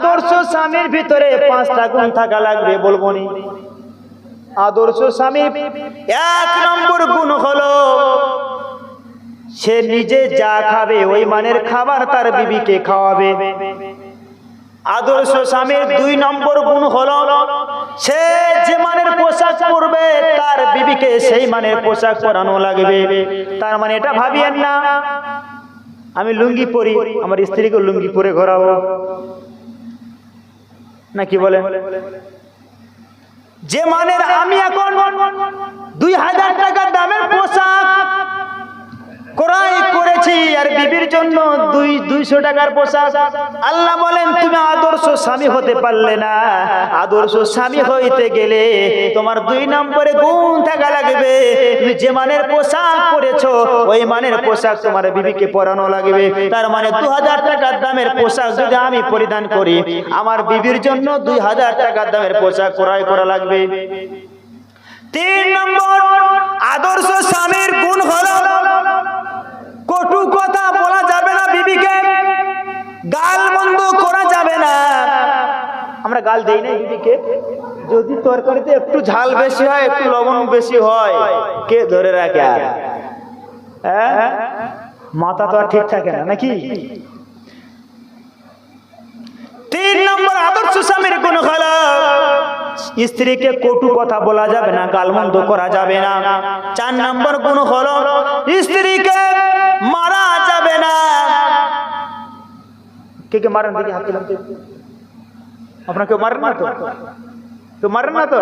আদর্শ স্বামীর ভিতরে পাঁচটা গুণ থাকা লাগবে বলব নি। আদর্শ স্বামী এক নম্বর গুণ হলো, সে নিজে যা খাবে ওই মানের খাবার তার বিবিকে খাওয়াবে। আদর্শ স্বামীর দুই নম্বর গুণ হলো, সে যে মানের পোশাক পরবে তার বিবিকে সেই মানের পোশাক পরানো লাগবে। তার মানে এটা ভাবিয়েন না, আমি লুঙ্গি পরি, আমার স্ত্রীকে লুঙ্গি পরে ঘোরাবো। না কি বলে? যে মানের আমি এখন দুই হাজার টাকার দামের পোশাক ক্রয় করেছি আর বিবির জন্য দুই, দুইশো টাকার পোশাক। আল্লাহ বলেন, তুমি আদর্শ স্বামী হতে পারলে না। আদর্শ স্বামী হইতে গেলে তোমার দুই নম্বরে গুণ থাকা লাগবে। তুমি যে পোশাক পরেছো পোশাক তোমার বিবিকে পরানো লাগবে। তার মানে দু হাজার টাকার দামের পোশাক যদি আমি পরিধান করি, আমার বিবির জন্য দুই হাজার টাকার দামের পোশাক ক্রয় করা লাগবে। তিন নম্বর, আদর্শ স্বামীর গুণ হলো গাল বন্ধ করা যাবে না। আমরা গাল দেই না বিবিকে যদি তরকারিতে একটু ঝাল বেশি হয় একটু লবণ বেশি হয় কে ধরে রাখে আর? হ্যাঁ? মাথা তো আর ঠিক থাকে না নাকি? তিন নম্বর আদর্শ স্বামীর কোন হলো স্ত্রীকে কটু কথা বলা যাবে না গালমন্দ করা যাবে না। চার নম্বর গুণ হলো স্ত্রীকে কে কে মারেন দেখি হাত তো। আপনার কেউ মারেন না তো? কেউ মারেন না তো?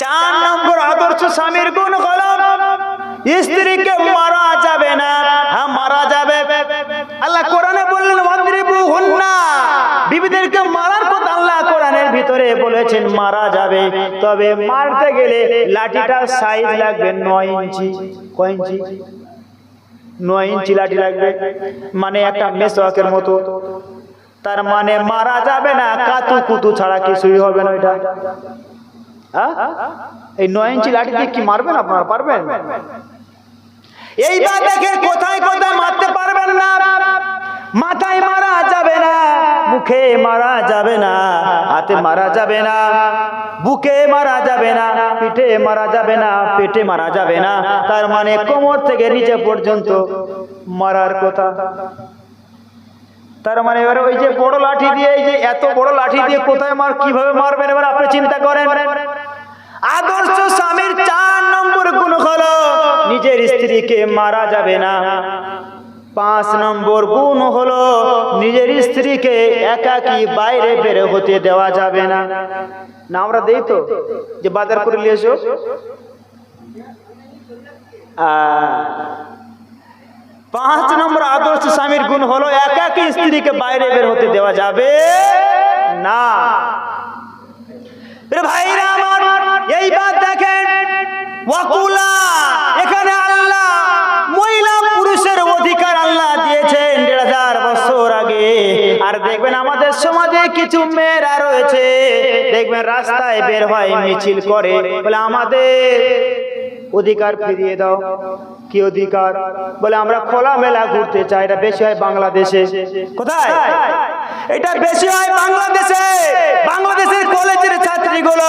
চার নম্বর আদর্শ স্বামীর গুণ হলো স্ত্রীকে মারা যাবে না হ্যাঁ মারা যাবে। আল্লাহ কোরআনে বললেন মাদ্রিবু হুন্না। বিবিদেরকে মারার কথা আল্লাহ কোরআনের ভিতরে বলেছেন, মারা যাবে। তবে মারতে গেলে লাঠিটার সাইজ লাগবে নয় ইঞ্চি। কয় ইঞ্চি? নয় ইঞ্চি লাঠি লাগবে। মানে একটা মেসওয়াকের মতো। তার মানে মারা যাবে না কাতু কুতু ছাড়া কিছুই হবে না এটা। হ্যাঁ? এই নয় ইঞ্চি লাঠি দিয়ে কি মারবেন আপনারা? পারবেন? এইবার দেখে কোথায় কোথায় মারতে পারবেন না। মাথায় মারা যাবে না। মুখে মারা যাবে না, হাতে মারা যাবে না, বুকে মারা যাবে না, পিঠে মারা যাবে না, পেটে মারা যাবে না, তার মানে কোমর থেকে নিচে পর্যন্ত মারার কথা। তার মানে এবার ওই যে বড় লাঠি দিয়ে, এই যে এত বড় লাঠি দিয়ে কোথায় মার, কীভাবে মারবেন, এবার আপনি চিন্তা করেন। আদর্শ স্বামীর চার নম্বর গুণ হলো, নিজের স্ত্রীকে মারা যাবে না। পাঁচ নম্বর গুণ হলো নিজের স্ত্রীকে একাকি বাইরে বের হতে দেওয়া যাবে না। না, আমরা দেই তো যে বাজার করে নিয়ে এসো। পাঁচ নম্বর আদর্শ স্বামীর গুণ হলো একাকি স্ত্রীকে বাইরে বের হতে দেওয়া যাবে না। ভাইরা আমার এইবার দেখেন। ওয়াকুলা, এখানে আল্লাহ দিয়েছেন দেড় হাজার বছর আগে। আর দেখবেন আমাদের সমাজে কিছু মেয়েরা রয়েছে, দেখবেন রাস্তায় বের হয়, মিছিল করে। বলে, আমাদের অধিকার ফিরিয়ে দাও। কি অধিকার? বলে, আমরা খোলা মেলা ঘুরতে চাই। এটা বেশি হয় বাংলাদেশে। কোথায়? এটা বেশি হয় বাংলাদেশে। বাংলাদেশের কলেজের ছাত্রীগুলো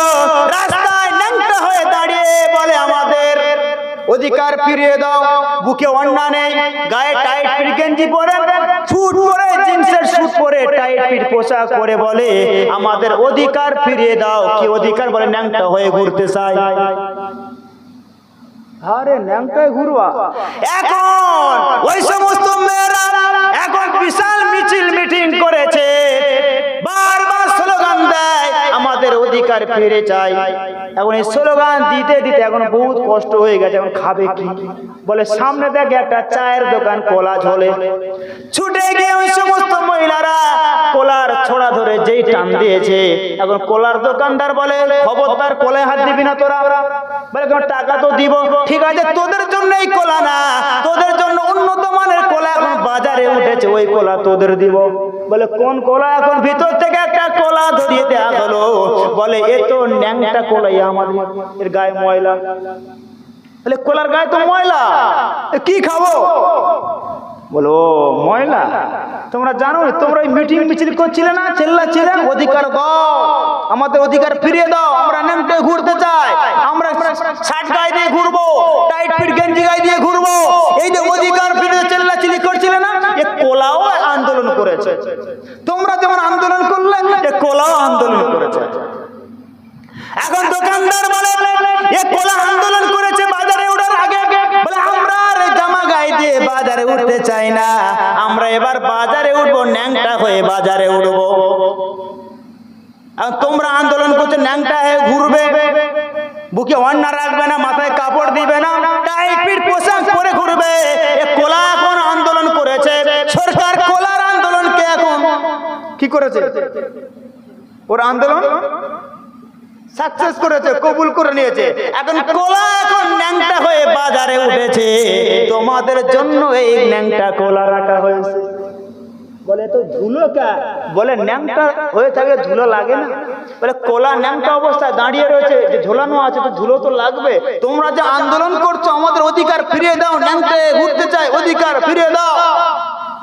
রাস্তায় ন্যাংটা হয়ে দাঁড়িয়ে বলে, আমাদের অধিকার ফিরিয়ে দাও। বুকে অন্যা নেই গায়ে টাইট ফিট গেঞ্জি পরে ফুট পরে জিন্সের স্যুট পরে টাইট ফিট পোশাক পরে বলে আমাদের অধিকার ফিরিয়ে দাও। কি অধিকার বলে? ন্যাংটা হয়ে ঘুরতে চাই আরে ন্যাংটায় ঘুরবা। এখন ওই সমস্ত মেয়েরা এখন বিশাল মিছিল মিটিং করেছে। বারবার স্লোগান দেয় আমাদের অধিকার ফিরে চাই। এখন এই স্লোগান দিতে দিতে এখন বহুত কষ্ট হয়ে গেছে, এখন খাবে কি? বলে, সামনে দেখে একটা চায়ের দোকান কলা ঝোলে। ছুটে গিয়ে ওই সমস্ত মহিলারা কলার ছোড়া ধরে যেই টান দিয়েছে, এখন কলার দোকানদার বলে, খবরদার কলায় হাত দিবি না তোরা। বলে টাকা তো দিব। ঠিক আছে, তোদের ওই কলা তোদের দিব। বলে, কোন কলা? এখন ভিতর থেকে একটা কলা ধরিয়ে দেওয়া হলো। বলে, এ তো ন্যাংটা কলাই আমাদের এর গায়ে ময়লা। বলে, কলার গায়ে তো ময়লা। কি খাব? বলো ময়লা। তোমরা জানো তোমরা ওই মিটিং মিছিল করছিলে না? চেল্লাছিলে অধিকার দাও। আমাদের অধিকার ফিরিয়ে দাও। আমরা নেমটে ঘুরতে চাই। আমরা শার্ট গায়ে দিয়ে ঘুরবো, টাইট ফিট গেঞ্জি গায়ে দিয়ে ঘুরবো। চাই না। আমরা এবার বাজারে উঠবো, ন্যাংটা হয়ে বাজারে উঠবো। তোমরা আন্দোলন করছ, ন্যাংটা হয়ে ঘুরবে। বুকে অন্না রাখবে না, মাথায় কাপড় দিবে না টাইট ফিট পোশাক পরে ঘুরবে। কোলা এখন আন্দোলন করেছে? সরকার কোলার আন্দোলনকে এখন? কি করেছে? ওর আন্দোলন? সাকসেস করেছে, কবুল করে নিয়েছে। এখন কোলা এখন ন্যাংটা হয়ে বাজারে উঠেছে। তোমাদের জন্য এই ন্যাংটা কোলা রাখা হয়েছে। বলে তো ধুলো বলে, ন্যাংটা হয়ে থাকে, ধুলো লাগে না। বলে, কোলা ন্যাংটা অবস্থায় দাঁড়িয়ে রয়েছে, যে ঝোলানো আছে তো ধুলো তো লাগবে। তোমরা যে আন্দোলন করছ, আমাদের অধিকার ফিরিয়ে দাও ন্যাংটায় ঘুরতে চাই, অধিকার ফিরিয়ে দাও।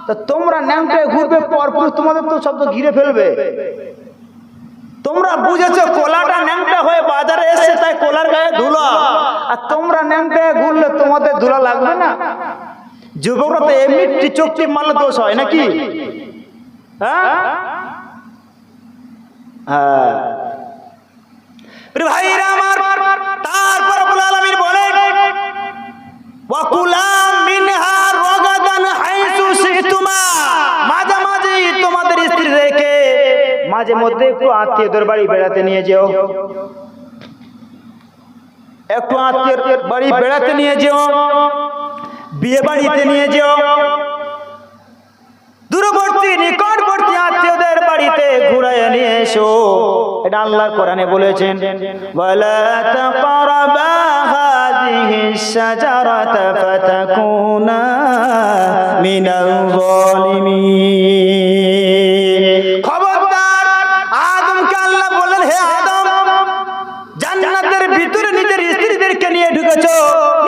তা তোমরা ন্যাংটায় ঘুরবে পরপুরুষ তোমাদের তো সব ঘিরে ফেলবে। তোমরা বুঝেছ কোলাটা ন্যাংটা হয়ে বাজারে এসছে, তাই কোলার গায়ে ধুলো। আর তোমরা ন্যাংটা ঘুরলে তোমাদের ধুলা লাগবে না। যুবকরা তো এমনি চোখটি মারলে দোষ হয়, নাকি? হ্যাঁ? হ্যাঁ। ভাইরা আমার তারপর বলেন ওয়াকুলা রগাদান হাইসু শিতুমা মাঝে মাঝে তোমাদের স্ত্রীদেরকে মাঝে মধ্যে একটু আত্মীয়দের বাড়ি বেড়াতে নিয়ে যেও। একটু আত্মীয়ের বাড়ি বেড়াতে নিয়ে যেও। বিয়ে বাড়িতে নিয়ে যেও। দূরবর্তী, নিকটবর্তী আত্মীয়দের বাড়িতে ঘুরাইয়া নিয়ে এসো। এটা আল্লাহর কোরআনে বলেছেন মিনাল যালিমিন। হে আদম, জান্নাতের ভিতরে নিজের স্ত্রীদেরকে নিয়ে ঢুকেছো,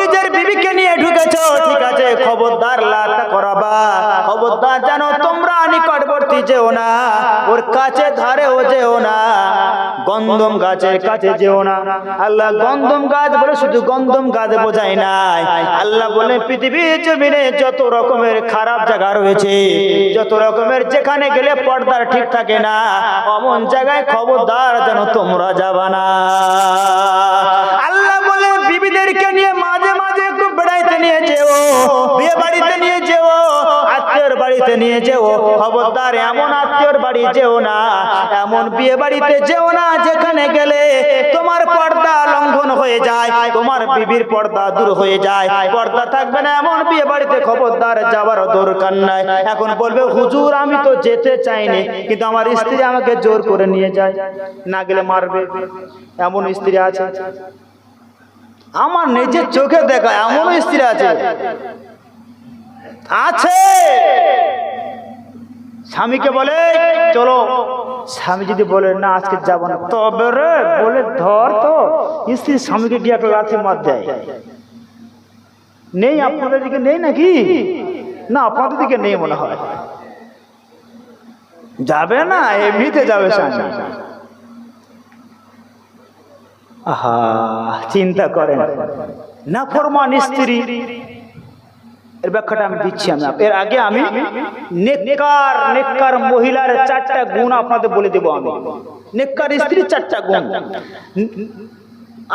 নিজের বিবিকে নিয়ে ঢুকেছো। ঠিক আছে, খবরদার লাতা করাবা খবরদার জানো, তোমরা নিকটবর্তী যেও না, ওর কাছে ধারেও যেও না গন্ধম গাছের কাছে যেও না। আল্লাহ গন্ধম গাছ বলে শুধু গন্ধম গাছ বোঝায় নাই। আল্লাহ বলে, পৃথিবীর জমিনে যত রকমের খারাপ জায়গা রয়েছে, যত রকমের যেখানে গেলে পর্দার ঠিক থাকে না, অমন জায়গায় খবরদার যেন তোমরা যাবা না। আল্লাহ বলে, বিবিদেরকে নিয়ে মাঝে মাঝে একটু বেড়াইতে নিয়ে যেও, বিয়ে বাড়িতে নিয়ে যেও। বাড়িতে নিয়ে যেও, খবরদার এমন আত্মীয়র বাড়ি যেও না, এমন বিয়ে বাড়িতে যেও না, যেখানে গেলে তোমার পর্দা লঙ্ঘন হয়ে যায়, তোমার বিবির পর্দা দূর হয়ে যায়, পর্দা থাকবে না এমন বিয়ে বাড়িতে, খবরদার যাওয়ার দরকার নাই। এখন বলবে, হুজুর, আমি তো যেতে চাইনি, কিন্তু আমার স্ত্রী আমাকে জোর করে নিয়ে যায়, না গেলে মারবে। এমন স্ত্রী আছে? আমার নিজের চোখে দেখা, এমন স্ত্রী আছে। আছে। স্বামীকে বলে, চলো। স্বামী যদি বলে, না, আজকে যাব না। তবে রে, বলে ধর তো, স্ত্রী স্বামীকে গিয়ে একটা লাথি মার দেয়। নেই আপনাদের দিকে নেই নাকি? না, আপনাদের দিকে নেই মনে হয়। যাবে না, এমনিতে যাবে স্বামী। আহা, চিন্তা করেন। না ফরমান স্ত্রী। এর ব্যাখ্যাটা আমি দিচ্ছি আমি এর আগে আমি নেককার নেককার মহিলার চারটা গুণ আপনাদের বলে দেব আমি। নেককার স্ত্রীর চারটা গুণ।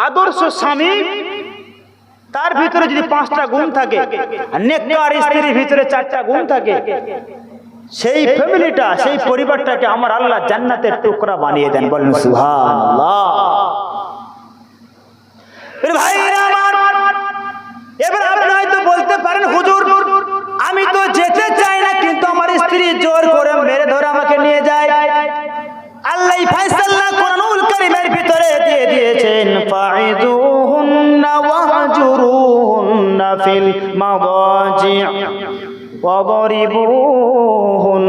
আদর্শ স্বামী, তার ভিতরে যদি পাঁচটা গুণ থাকে নেককার স্ত্রীর ভিতরে চারটা গুণ থাকে, সেই ফ্যামিলিটা, সেই পরিবারটাকে আমার আল্লাহ জান্নাতের টুকরা বানিয়ে দেন। বলেন এর ভাইরা ফাইদুহুন্না ওয়াহজুরুহুন্না ফিল মাদাজি' ওয়াদরিবুহুন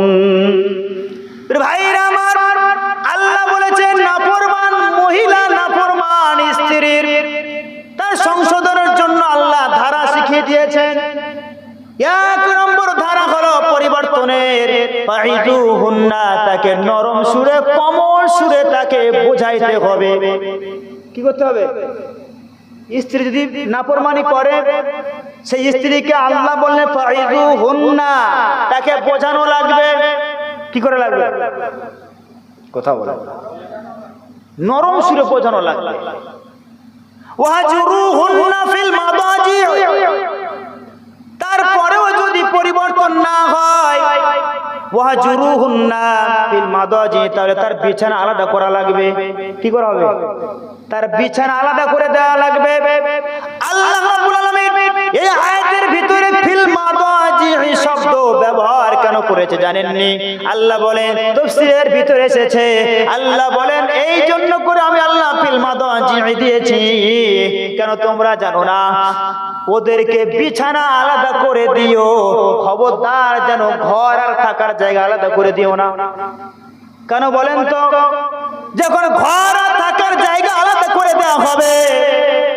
ভাইরা আমার, আল্লাহ বলেছেন, নাফরমান মহিলা, নাফরমান স্ত্রীর তার সংশোধনের জন্য আল্লাহ ধারা শিখিয়ে দিয়েছেন। এক নম্বর ধারা ফাইদুহুন্না, তাকে নরম সুরে, কমল সুরে তাকে বোঝাইতে হবে। কি করতে হবে? স্ত্রী যদি নাফরমানি করে, সেই স্ত্রীকে আল্লাহ ফাইদুহুন্না তাকে বোঝানো লাগবে। কি করে লাগবে? কথা বলে নরম সুরে বোঝানো লাগবে। তারপরেও যদি পরিবর্তন না হয় তাহলে তার বিছানা আলাদা করা লাগবে। কি করা হবে? তার বিছানা আলাদা করে দেওয়া লাগবে। আল্লাহ রাব্বুল আলামিন এই আয়াতের ভিতরে ফিল মাদাজি শব্দ ব্যবহার কেন করেছে জানেননি? আল্লাহ বলেন তাফসীরের ভিতরে এসেছে। আল্লাহ বলেন, এই জন্য করে আমি আল্লাহ ফিল মাদাজি দিয়েছি। কেন তোমরা জানো না? ওদেরকে বিছানা আলাদা করে দিও, খবরদার যেন ঘর আর থাকার জায়গা আলাদা করে দিও না। কেন বলেন তো? যখন ঘর আর থাকার জায়গা আলাদা করে দেওয়া হবে,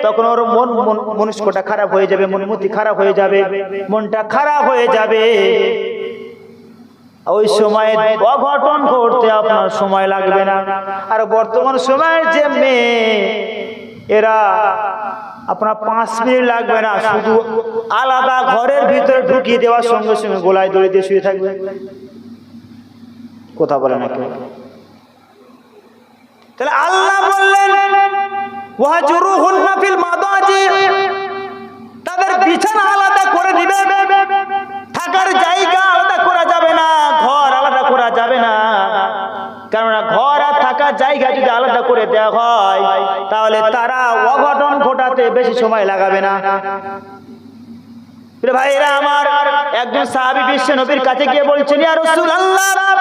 তখন ওর মন মন মনুষ্যটা খারাপ হয়ে যাবে, মনমতি খারাপ হয়ে যাবে, মনটা খারাপ হয়ে যাবে। ওই সময় অঘটন করতে আপনার সময় লাগবে না। আর বর্তমান সময়ের যে মেয়ে, এরা আপনার পাঁচ মিনিট লাগবে না, শুধু আলাদা ঘরের ভিতরে ঢুকিয়ে দেওয়ার সঙ্গে সঙ্গে গোলায় দড়ি দিয়ে শুয়ে থাকবে। কথা বলে না কেউ। তাহলে আল্লাহ বললেন তাদের বিছানা আলাদা করে দিবে। থাকার জায়গা আলাদা করা যাবে না, ঘর আলাদা করা যাবে না। কেননা ঘর আর থাকার জায়গা যদি আলাদা করে দেওয়া হয়, তাহলে তারা অঘটন ঘটাতে বেশি সময় লাগাবে না। ভাইরা আমার একজন সাহাবী বিশ্ব নবীর কাছে গিয়ে বলছেন, ইয়া রাসূলুল্লাহ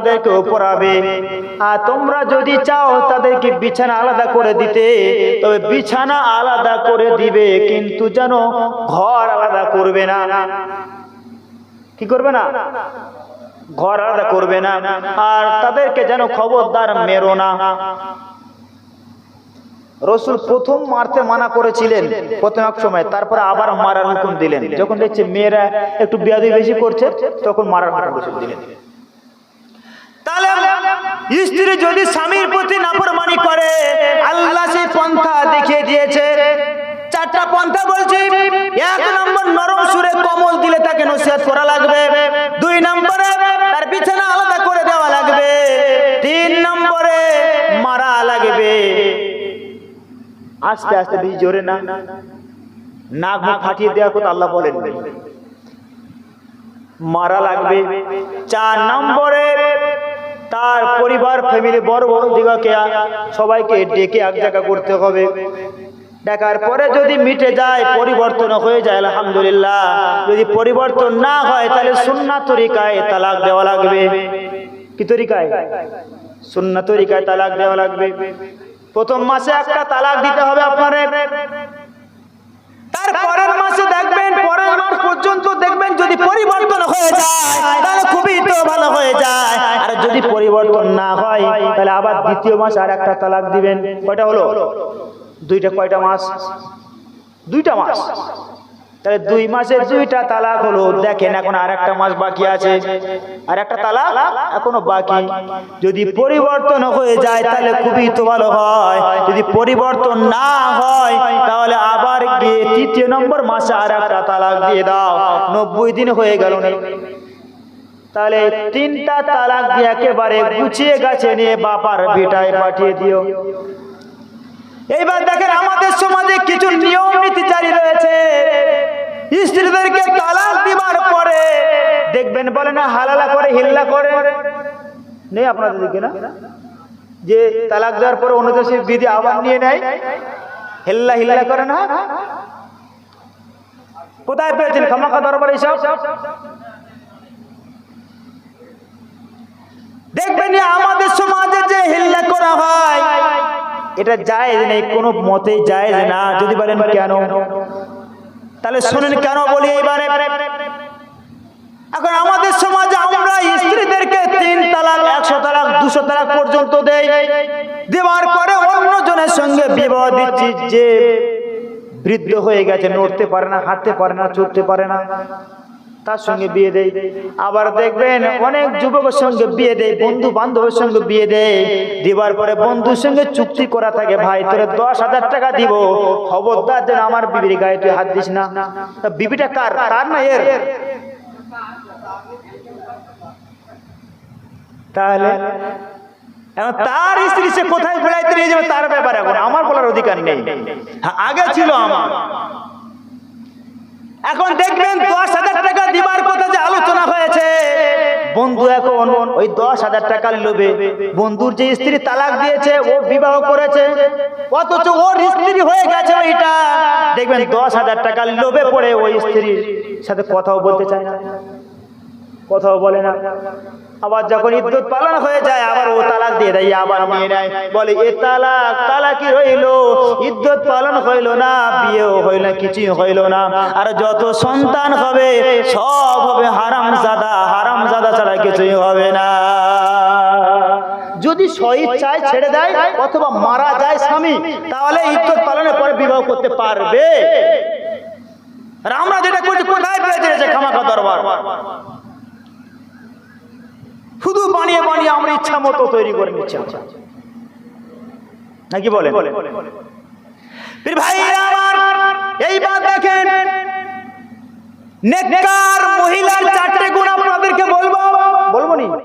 তাদেরকে পড়াবে আর তোমরা যদি চাও তাদেরকে বিছানা আলাদা করে দিতে, তবে বিছানা আলাদা করে দিবে, কিন্তু যেন ঘর আলাদা করবে না। কি করবে না? ঘর আলাদা করবে না। আর তাদেরকে যেন খবরদার মেরো না। রসুল প্রথম মারতে মানা করেছিলেন প্রথম এক সময়, তারপরে আবার মারার হুকুম দিলেন। যখন দেখছে মেয়েরা একটু বিয়াদি বেশি করছে, তখন মারার হুকুম দিলেন। স্ত্রী যদি স্বামীর প্রতি নাফরমানি করে, আল্লাহ সেই পন্থা দেখিয়ে দিয়েছে। চারটা পন্থা বলছি। এক নম্বর, নরম সুরে কমল দিলে তাকে নসিহত করা লাগবে। দুই নম্বরে, তার বিছানা আলাদা করে দেওয়া লাগবে। তিন নম্বরে, মারা লাগবে। আস্তে আস্তে বেশি জোরে না। নাক ফাটিয়ে দেওয়ার কথা আল্লাহ বলেন মারা লাগবে। চার নম্বরে তার পরিবার ফ্যামিলি বড় বড় দিগকে সবাইকে ডেকে এক জায়গা করতে হবে। ডাকার পরে যদি মিটে যায়, পরিবর্তন হয়ে যায়, আলহামদুলিল্লাহ। যদি পরিবর্তন না হয়, তাহলে সুন্না তরিকায় তালাক দেওয়া লাগবে। কি তরিকায়? সুন্না তরিকায় তালাক দেওয়া লাগবে। প্রথম মাসে একটা তালাক দিতে হবে আপনার তার পরের মাসে দেখবেন পরের মাস পর্যন্ত দেখবেন যদি পরিবর্তন হয়ে যায় তাহলে খুবই তো ভালো হয়ে যায় আর যদি পরিবর্তন না হয়, তাহলে আবার দ্বিতীয় মাস আর একটা তালাক দিবেন। কয়টা হলো? দুইটা কয়টা মাস? দুইটা মাস। তাহলে দুই মাসের দুইটা তালাক হলো। দেখেন এখন আর একটা মাস বাকি আছে। আর একটা তালাক এখনও বাকি। যদি পরিবর্তন হয়ে যায়, তাহলে খুবই তো ভালো হয়। যদি পরিবর্তন না হয়, তাহলে আবার গিয়ে তৃতীয় নম্বর মাসে আর একটা তালাক দিয়ে দাও। নব্বই দিন হয়ে গেল না। তাহলে তিনটা তালাক দিয়ে একেবারে গুছিয়ে গাছে নিয়ে বাবার বিটায় পাঠিয়ে দিও। এইবার দেখেন আমাদের সমাজে কিছু নিয়ম নীতি রয়েছে। স্ত্রীদেরকে তালাক দিবার পরে দেখবেন বলে না, হালালা করে, হিল্লা করে। নেই আপনাদের দিকে না? যে তালাক দেওয়ার পরে অন্য দেশে বিধি আবার নিয়ে নেয়, হেল্লা, হিল্লা করে না? কোথায় পেয়েছেন খামাখা দরবার এইসব দেখবেন আমাদের সমাজে যে হিল্লা করা হয়, এটা জায়েজ নেই, কোনো মতে জায়েজ না। যদি বলেন কেন? তাহলে শুনেন কেন বলি এবারে এখন আমাদের সমাজে আমরা স্ত্রীদেরকে তিন তালাক, একশো তালাক, দুশো তালাক পর্যন্ত দেয় দেওয়ার পরে অন্য জনের সঙ্গে বিবাহ দিচ্ছি, যে বৃদ্ধ হয়ে গেছে, নড়তে পারে না, হাঁটতে পারে না, চড়তে পারে না। তার সঙ্গে বিয়ে দেয়। আবার দেখবেন অনেক যুবকের সঙ্গে বিয়ে দেয় বন্ধু বান্ধবের সঙ্গে বিয়ে দেয়। দেওয়ার পরে বন্ধুর সঙ্গে চুক্তি করা থাকে ভাই তোরে দশ হাজার টাকা দিব। খবরদার যেন আমার বিবির গায়ে তুই হাত দিস না। তা বিবিটা কার? তার না এর? তাহলে? এখন তার স্ত্রী সে কোথায় বেড়াইতে নিয়ে যাবে তার ব্যাপারে এখন আমার বলার অধিকার নেই। হ্যাঁ, আগে ছিল আমার। এখন দেখবেন দশ হাজার টাকা দিবার কথা যে আলোচনা হয়েছে। বন্ধু এখন ওই দশ হাজার টাকার লোভে। বন্ধুর যে স্ত্রী তালাক দিয়েছে, ও বিবাহ করেছে, অথচ ওর স্ত্রী হয়ে গেছে ওইটা। দেখবেন দশ হাজার টাকার লোভে পড়ে ওই স্ত্রীর সাথে কথাও বলতে চায় না। কথাও বলে না। আবার যখন ইদ্যুৎ পালন হয়ে যায়, আবার ও তালাক দিয়ে দেয়, আবার নিয়ে নেয়। বলে, এ তালাক তালাকি রইল। ইদ্যুৎ পালন হইল না, বিয়েও হইল না, কিছুই হইল না। আর যত সন্তান হবে, সব হবে হারাম জাদা হারাম জাদা ছাড়া কিছুই হবে না। যদি স্বইচ্ছায় ছেড়ে দেয়, অথবা মারা যায় স্বামী, তাহলে ইদ্যুৎ পালনের পরে বিবাহ করতে পারবে। আর আমরা যেটা করছি, কোথায় পেয়েছে খামাখা দরবার? শুধু বানিয়ে বানিয়ে আমরা ইচ্ছা মতো তৈরি করে নিচ্ছি। নাকি বলে ভাই, আমার এইবার দেখেন নেককার মহিলার চারটে গুণ আপনাদেরকে বলব। বলব নি?